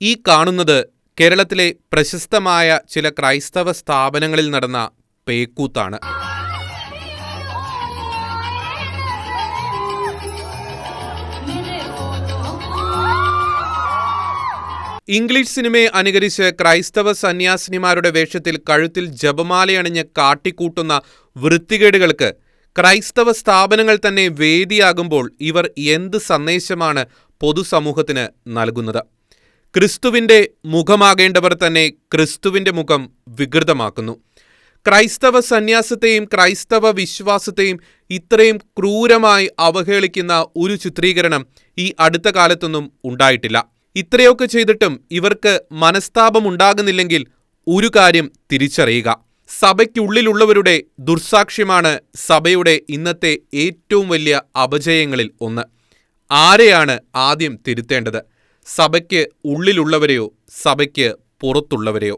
ഈ കാണുന്നത് കേരളത്തിലെ പ്രശസ്തമായ ചില ക്രൈസ്തവ സ്ഥാപനങ്ങളിൽ നടന്ന പേക്കൂത്താണ്. ഇംഗ്ലീഷ് സിനിമയെ അനുകരിച്ച് ക്രൈസ്തവ സന്യാസിനിമാരുടെ വേഷത്തിൽ കഴുത്തിൽ ജപമാലയണിഞ്ഞ് കാട്ടിക്കൂട്ടുന്ന വൃത്തികേടുകൾക്ക് ക്രൈസ്തവ സ്ഥാപനങ്ങൾ തന്നെ വേദിയാകുമ്പോൾ ഇവർ എന്ത് സന്ദേശമാണ് പൊതുസമൂഹത്തിന് നൽകുന്നത്? ക്രിസ്തുവിന്റെ മുഖമാകേണ്ടവർ തന്നെ ക്രിസ്തുവിന്റെ മുഖം വികൃതമാക്കുന്നു. ക്രൈസ്തവ സന്യാസത്തെയും ക്രൈസ്തവ വിശ്വാസത്തെയും ഇത്രയും ക്രൂരമായി അവഹേളിക്കുന്ന ഒരു ചിത്രീകരണം ഈ അടുത്ത കാലത്തൊന്നും ഉണ്ടായിട്ടില്ല. ഇത്രയൊക്കെ ചെയ്തിട്ടും ഇവർക്ക് മനസ്താപമുണ്ടാകുന്നില്ലെങ്കിൽ ഒരു കാര്യം തിരിച്ചറിയുക. സഭയ്ക്കുള്ളിലുള്ളവരുടെ ദുർസാക്ഷ്യമാണ് സഭയുടെ ഇന്നത്തെ ഏറ്റവും വലിയ അപജയങ്ങളിൽ ഒന്ന്. ആരെയാണ് ആദ്യം തിരുത്തേണ്ടത്? സഭയ്ക്ക് ഉള്ളിലുള്ളവരെയോ സഭയ്ക്ക് പുറത്തുള്ളവരെയോ.